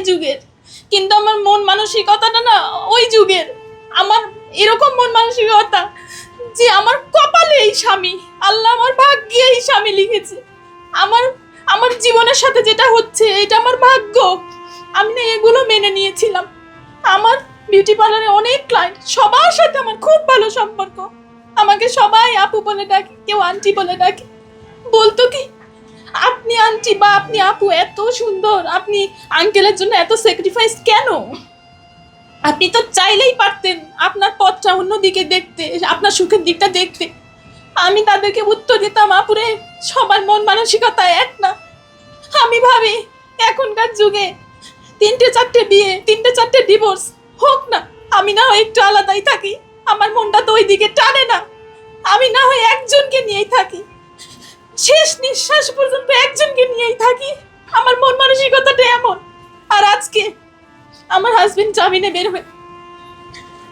যুগের। কিন্তু আমার মন মানসিকতাটা না ওই যুগের। আমার এরকম মন মানসিকতা যে আমার কপালে এই স্বামী, আল্লাহ আমার ভাগ্যে এই স্বামী লিখেছে। আমার আমার জীবনের সাথে যেটা হচ্ছে, এটা আমার ভাগ্য। আমি না এগুলো মেনে নিয়েছিলাম। আমার বিউটি পার্লারে অনেক ক্লায়েন্ট সবার সাথে আমার খুব ভালো সম্পর্ক। আমাকে সবাই আপু বলে ডাকে, কেউ আন্টি বলে ডাকে। বলতো কি আপনি আন্টি বা আপনি আপু এত সুন্দর, আপনি আঙ্কেলের জন্য এত স্যাক্রিফাইস কেন? আপনি তো চাইলেই পারতেন আপনার পথটা অন্যদিকে দেখতে, আপনার সুখের দিকটা দেখতে। আমি তাদেরকে উত্তর দিতাম, আপুরে, সবার মন মানসিকতা এক না। আমি ভাবি, এখনকার যুগে তিনটে চারটে বিয়ে, তিনটে চারটে ডিভোর্স হোক না, আমি না হয় একটু আলাদাই থাকি। আমার মনটা তো ওই দিকে টানে না। আমি না হয় একজনকে নিয়েই থাকি। শেষ নিঃশ্বাস পর্যন্ত একজনকে নিয়েই থাকি। আমার মন মানসিকতাটা এমন। আর আজকে আমার হাজবেন্ড জামিনে বের হয়ে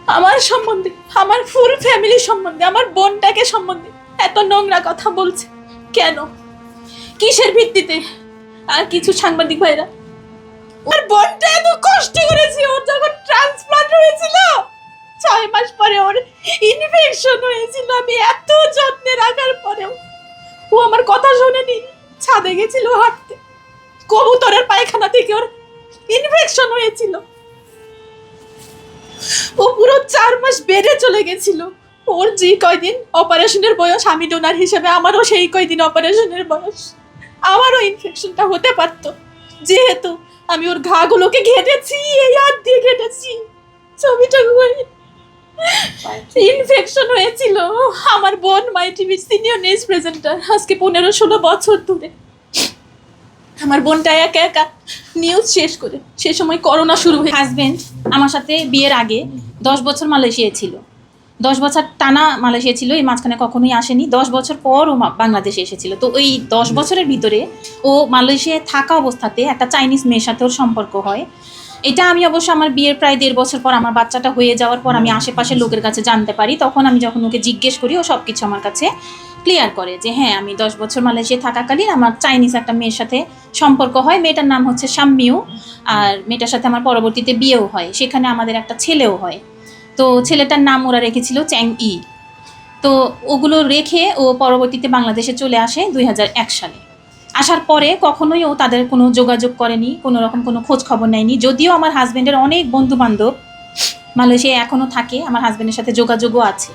আমার সম্বন্ধে, আমার ফুল ফ্যামিলি সম্বন্ধে, আমার বোনটাকে সম্বন্ধে এত নোংরা কথা বলছে। কেন? কিসের ভিত্তিতে? আর কিছু সাংবাদিক ভাইরা? ওর বোনটা এত কষ্ট করেছে, ওর যখন ট্রান্সপ্লান্ট হয়েছিল, ছয় মাস পরে ওর ইনফেকশন হয়েছিল। আমি এত যত্নে রাখার পরেও ও আমার কথা শোনেনি। ছাদে গেছিল হাঁটতে। কবুতরের পায়খানা থেকে ওর ইনফেকশন হয়েছিল। ও পুরো চার মাস বেডে চলে গেছিল। ওর যে কয়দিন অপারেশনের বয়স, আমি ডোনার হিসেবে আমারও সেই কয়দিন অপারেশনের বয়স। আমারও ইনফেকশনটা হতে পারতো। যেহেতু আমি ওর ঘাগুলোকে ঘেটেছি, এই হাত দিয়ে ঘেটেছি। ছবিটা ইনফেকশন হয়েছিল। আমার বোন মাই টিভির সিনিয়র নিউজ প্রেজেন্টার আজকে পনেরো ষোলো বছর ধরে। আমার বোনটা একা একা নিউজ শেষ করে। সে সময় করোনা শুরু হয়ে হাজবেন্ড আমার সাথে বিয়ের আগে দশ বছর মালয়েশিয়ায় ছিল। দশ বছর টানা মালয়েশিয়া ছিল, এই মাঝখানে কখনোই আসেনি। দশ বছর পর ও বাংলাদেশে এসেছিল। তো ওই দশ বছরের ভিতরে ও মালয়েশিয়ায় থাকা অবস্থাতে একটা চাইনিজ মেয়ের সাথে ওর সম্পর্ক হয়। এটা আমি অবশ্য আমার বিয়ের প্রায় দেড় বছর পর আমার বাচ্চাটা হয়ে যাওয়ার পর আমি আশেপাশের লোকের কাছে জানতে পারি। তখন আমি যখন ওকে জিজ্ঞেস করি, ও সব কিছু আমার কাছে ক্লিয়ার করে যে হ্যাঁ আমি দশ বছর মালয়েশিয়া থাকাকালীন আমার চাইনিজ একটা মেয়ের সাথে সম্পর্ক হয়। মেয়েটার নাম হচ্ছে শাম্মিউ আর মেয়েটার সাথে আমার পরবর্তীতে বিয়েও হয়। সেখানে আমাদের একটা ছেলেও হয়। তো ছেলেটার নাম ওরা রেখেছিল চ্যাং ই তো ওগুলো রেখে ও পরবর্তীতে বাংলাদেশে চলে আসে দু হাজার এক সালে। আসার পরে কখনোই ও তাদের কোনো যোগাযোগ করেনি, কোনো রকম কোনো খোঁজ খবর নেয়নি। যদিও আমার হাজব্যান্ডের অনেক বন্ধু বান্ধব মালয়েশিয়ায় এখনও থাকে, আমার হাজব্যান্ডের সাথে যোগাযোগও আছে।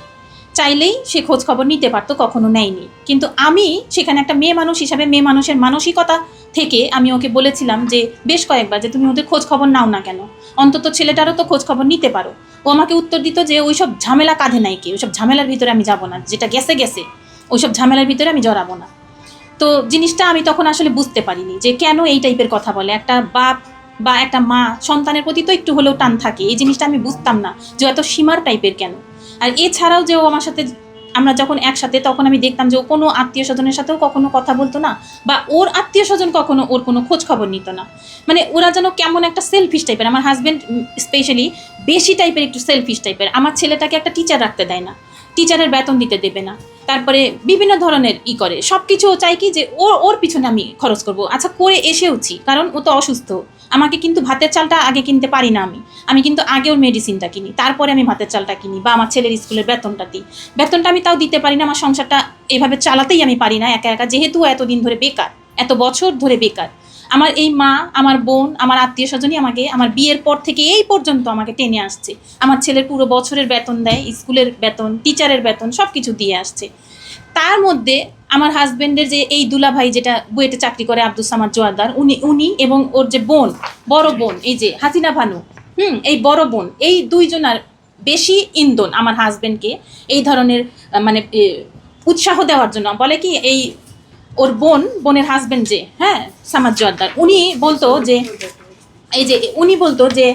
চাইলেই সে খোঁজ খবর নিতে পারতো, কখনো নেয়নি। কিন্তু আমি সেখানে একটা মেয়ে মানুষ হিসাবে, মেয়ে মানুষের মানসিকতা থেকে আমি ওকে বলেছিলাম যে, বেশ কয়েকবার যে তুমি ওদের খোঁজ খবর নাও না কেন? অন্তত ছেলেটারও তো খোঁজ খবর নিতে পারো। ও আমাকে উত্তর দিত যে, ওইসব ঝামেলা কাঁধে নাই কি? ওইসব ঝামেলার ভিতরে আমি যাব না। যেটা গেছে গেছে। ওইসব ঝামেলার ভিতরে আমি জড়াবো না। তো জিনিসটা আমি তখন আসলে বুঝতে পারিনি যে কেন এই টাইপের কথা বলে। একটা বাপ বা একটা মা সন্তানের প্রতি তো একটু হলেও টান থাকে। এই জিনিসটা আমি বুঝতাম না যে এত সীমার টাইপের কেন। আর এছাড়াও যে ও আমার সাথে আমরা যখন একসাথে, তখন আমি দেখতাম যে ও কোনো আত্মীয় স্বজনের সাথেও কখনো কথা বলতো না বা ওর আত্মীয় স্বজন কখনো ওর কোনো খোঁজ খবর নিত না। মানে ওরা যেন কেমন একটা সেলফিশ টাইপের, আমার হাজব্যান্ড স্পেশালি বেশি টাইপের একটু সেলফিশ টাইপের। আমার ছেলেটাকে একটা টিচার রাখতে দেয় না। টিচারের বেতন দিতে দেবে না। তারপরে বিভিন্ন ধরনের ই করে। সব কিছু চাই কি যে ওর ওর পিছনে আমি খরচ করব। আচ্ছা করে এসেওছি, কারণ ও তো অসুস্থ। আমাকে কিন্তু ভাতের চালটা আগে কিনতে পারি না আমি। আমি কিন্তু আগে ওর মেডিসিনটা কিনি। তারপরে আমি ভাতের চালটা কিনি বা আমার ছেলের স্কুলের বেতনটা দিই। বেতনটা আমি তাও দিতে পারি না। আমার সংসারটা এভাবে চালাতেই আমি পারি না একা একা। যেহেতু এতদিন ধরে বেকার, এত বছর ধরে বেকার আমার এই মা, আমার বোন, আমার আত্মীয় স্বজনই আমাকে আমার বিয়ের পর থেকে এই পর্যন্ত আমাকে টেনে আসছে। আমার ছেলের পুরো বছরের বেতন দেয়, স্কুলের বেতন টিচারের বেতন সব কিছু দিয়ে আসছে। তার মধ্যে আমার হাজবেন্ডের যে এই দুলাভাই যেটা বুয়েটে চাকরি করে আব্দুল সামাদ জোয়ারদার, উনি উনি এবং ওর যে বোন, বড় বোন, এই যে হাসিনা ভানু, হুম, এই বড় বোন, এই দুইজনার বেশি ইন্ধন আমার হাজবেন্ডকে এই ধরনের মানে উৎসাহ দেওয়ার জন্য। বলে কি, এই ওর বোন, বোনের হাজবেন্ড যে হ্যাঁ সামাদ জোয়ারদার, উনি বলতো যে, এই যে, উনি বলতো যে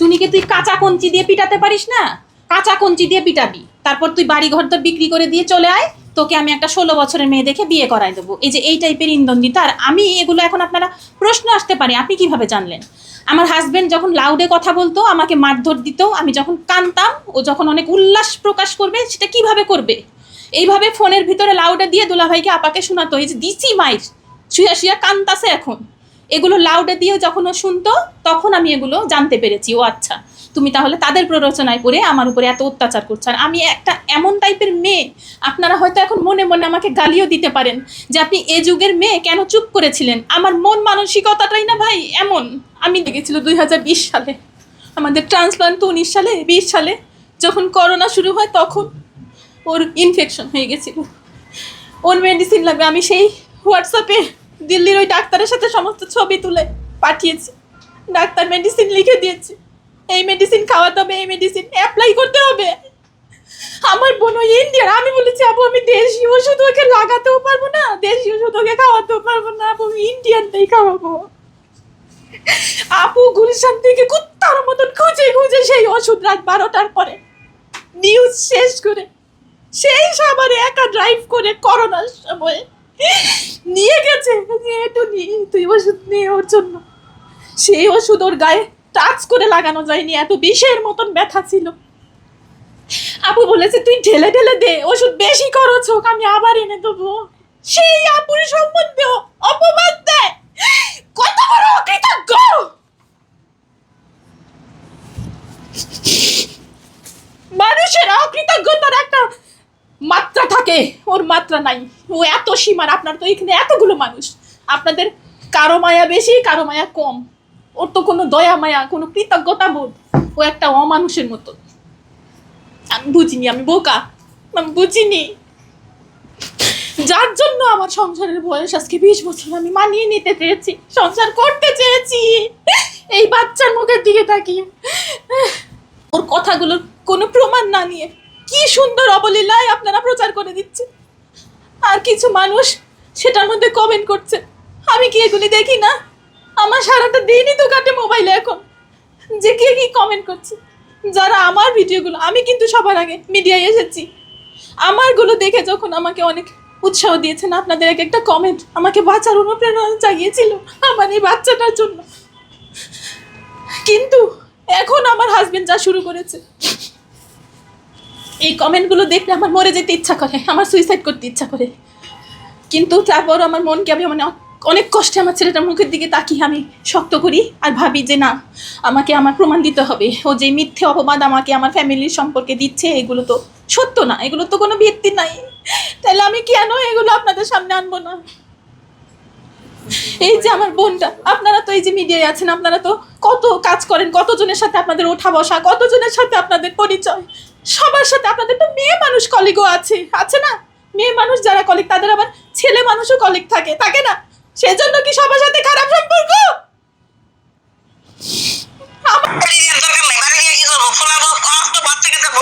দুনিকে তুই কাঁচা কঞ্চি দিয়ে পিটাতে পারিস না? কাঁচা কঞ্চি দিয়ে পিটাবি। তারপর তুই বাড়ি ঘর তোর বিক্রি করে দিয়ে চলে আয়। তোকে আমি একটা ষোলো বছরের মেয়ে দেখে বিয়ে করাই দেবো। এই যে, এই টাইপের ইন্ধন দিত আর আমি এগুলো এখন আপনারা প্রশ্ন আসতে পারি, আপনি কীভাবে জানলেন? আমার হাজবেন্ড যখন লাউডে কথা বলতো, আমাকে মারধর দিত, আমি যখন কানতাম, ও যখন অনেক উল্লাস প্রকাশ করবে, সেটা কীভাবে করবে? এইভাবে ফোনের ভিতরে লাউডে দিয়ে দুলাভাইকে আপাকে শোনাতো, এই যে দিছি মাইর শুয়া শুয়া কান্তাছে এখন। এগুলো লাউডে দিয়ে যখন ও শুনতো, তখন আমি এগুলো জানতে পেরেছি, ও আচ্ছা তুমি তাহলে তাদের প্ররোচনায় পড়ে আমার উপরে এত অত্যাচার করছ। আর আমি একটা এমন টাইপের মেয়ে, আপনারা হয়তো এখন মনে মনে আমাকে গালিও দিতে পারেন যে আপনি এ যুগের মেয়ে, কেন চুপ করেছিলেন? আমার মন মানসিকতাটাই না ভাই এমন। আমি দেখেছিল দুই হাজার বিশ সালে, আমাদের ট্রান্সপ্লান্ট উনিশ সালে, বিশ সালে, যখন করোনা শুরু হয় তখন। ওর ইনফেকশন হয়ে গেছিল। ওর মেডিসিন লাগবে। আমি সেই হোয়াটসঅ্যাপে দিল্লির ওই ডাক্তারের সাথে সমস্ত ছবি তুলে পাঠিয়েছি। ডাক্তার মেডিসিন লিখে দিয়েছে। এই মেডিসিন খাওয়াতে হবে, এই মেডিসিন অ্যাপ্লাই করতে হবে। আমার বোন ওই ইন্ডিয়ার আমি বলেছি আপু আমি দেশি ওষুধ ওকে লাগাতেও পারব না, দেশি ওষুধ ওকে খাওয়াতেও পারব না আপু আমি ইন্ডিয়ানটাই খাওয়াবো। আপু গুলশান থেকে কুত্তার মতন খুঁজে খুঁজে সেই ওষুধ রাত বারোটার পরে। নিউজ শেষ করে সেই সাবারে একা ড্রাইভ করে করোনার সময় নিয়ে গেছে। নিয়ে একটু নিয়ে তুই ওষুধ নিয়ে ওর জন্য। সেই ওষুধ ওর গায়ে টাচ করে লাগানো যায়নি, এত বিষের মতন ব্যথা ছিল। আপু বলেছে, তুই ঢেলে ঢেলে দে, ওষুধ বেশি খরচ হোক আমি আবার এনে দেবো। সেই আপুর সম্বন্ধে অপবাদ দেয় কত বড় অকৃতজ্ঞ মানুষের অকৃতজ্ঞতার একটা মাত্রা থাকে ওর মাত্রা নাই। ও এত সীমার, আপনার তো এখানে এতগুলো মানুষ। আপনাদের কারও মায়া বেশি, কারও মায়া কম। ওর তো কোনো দয়া মায়া, কোনো কৃতজ্ঞতা বোধ। ও একটা অমানুষের মতো। আমি বুঝিনি, আমি বোকা। আমি বুঝিনি। যার জন্য আমার সংসারের বয়স আজকে বিশ বছর, আমি মানিয়ে নিতে চেয়েছি, সংসার করতে চেয়েছি। এই বাচ্চার মুখের দিকে তাকিয়ে। ওর কথাগুলোর কোনো প্রমাণ না নিয়ে কি সুন্দর অবলীলায় আপনারা প্রচার করে দিচ্ছেন আর কিছু মানুষ সেটার মধ্যে কমেন্ট করছে। আমি কি এগুলি দেখি না? আমার সারাটা দিনই তো কাটে মোবাইলে এখন। যে কে কি কমেন্ট করছে? যারা আমার ভিডিওগুলো, আমি কিন্তু সবার আগে মিডিয়ায় এসেছি। আমারগুলো দেখে যখন আমাকে অনেক উৎসাহ দিয়েছেন, আপনাদের এক একটা কমেন্ট আমাকে বাঁচার অনুপ্রেরণা জাগিয়েছিল আমার এই বাচ্চাটার জন্য। কিন্তু এখন আমার হাজবেন্ড যা শুরু করেছে এই কমেন্টগুলো দেখলে আমার মরে যেতে ইচ্ছা করে, আমার সুইসাইড করতে ইচ্ছা করে। কিন্তু তারপর আমার মনকে আমি মানে অনেক কষ্টে আমার ছেলেটার মুখের দিকে তাকিয়ে আমি শক্ত করি আর ভাবি যে না, আমাকে আমার প্রমাণ দিতে হবে। ও যে মিথ্যে অপবাদ আমাকে আমার ফ্যামিলির সম্পর্কে দিচ্ছে, এগুলো তো সত্য না, এগুলো তো কোনো ভিত্তি নাই। তাহলে আমি কেন এগুলো আপনাদের সামনে আনব না? এই যে আমার বোনটা, আপনারা তো এই যে মিডিয়ায় আছেন, আপনারা তো কত কাজ করেন, কতজনের সাথে আপনাদের ওঠা বসা, কতজনের সাথে আপনাদের পরিচয়? সবার সাথে আপনাদের তো মেয়ে মানুষ কলিগও আছে আছে না? মেয়ে মানুষ যারা কলিগ তাদের আবার ছেলে মানুষও কলিগ থাকে থাকে না? সেজন্য কি সবার সাথে খারাপ সম্পর্ক? থাকব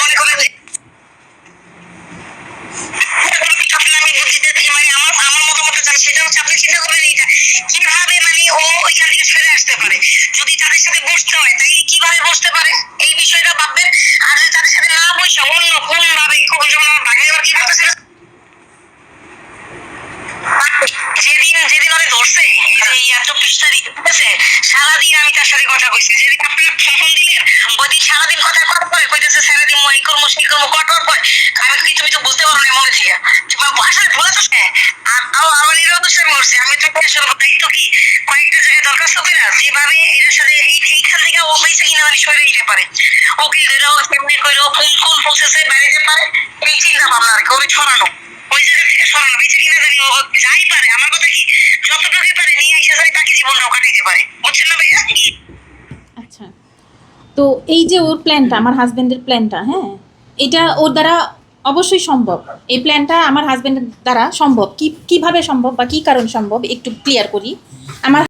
মনে করেন যে আসলে আমি বুঝতে চাই মানে আমার আমার মতামত জানি সেটা হচ্ছে, আপনি চিন্তা করবেন এইটা। কীভাবে মানে ও ওইখান থেকে ফিরে আসতে পারে? যদি তাদের সাথে বসতে হয়, তাইলে কীভাবে বসতে পারে? এই বিষয়টা ভাববেন। আর যদি তাদের সাথে না বসে, অন্য কোন ভাবে কোন যেমন আমার ভাগে কি করতেছিল যেদিন যেদিন ওরে ধরছে, এই যে ইয়া চব্বিশ তারিখ আছে? সারাদিন আমি তার সাথে কথা কইছি। যেদিন আপনারা ফোন দিলেন ওই দিন সারাদিন কথা করার পরে। কইতেছে, সারাদিন এই করব সেই করব কটার পর আমি কি তুমি তো বুঝতে পারো না মনে থেকে। আসলে ভুলে তো সে আর আরও আমার এরাও তো মানে যাই পারে। আমার কথা কি? পারে নিয়ে এসে জানি বাকি জীবনটাও কাটাইতে পারে। বুঝছেন আচ্ছা। তো এই যে ওর প্ল্যানটা আমার হাজবেন্ডের প্ল্যানটা হ্যাঁ? এটা ওর দ্বারা অবশ্যই সম্ভব। এই প্ল্যানটা আমার হাজব্যান্ডের দ্বারা সম্ভব। কি, কীভাবে সম্ভব বা কি কারণ সম্ভব একটু ক্লিয়ার করি। আমার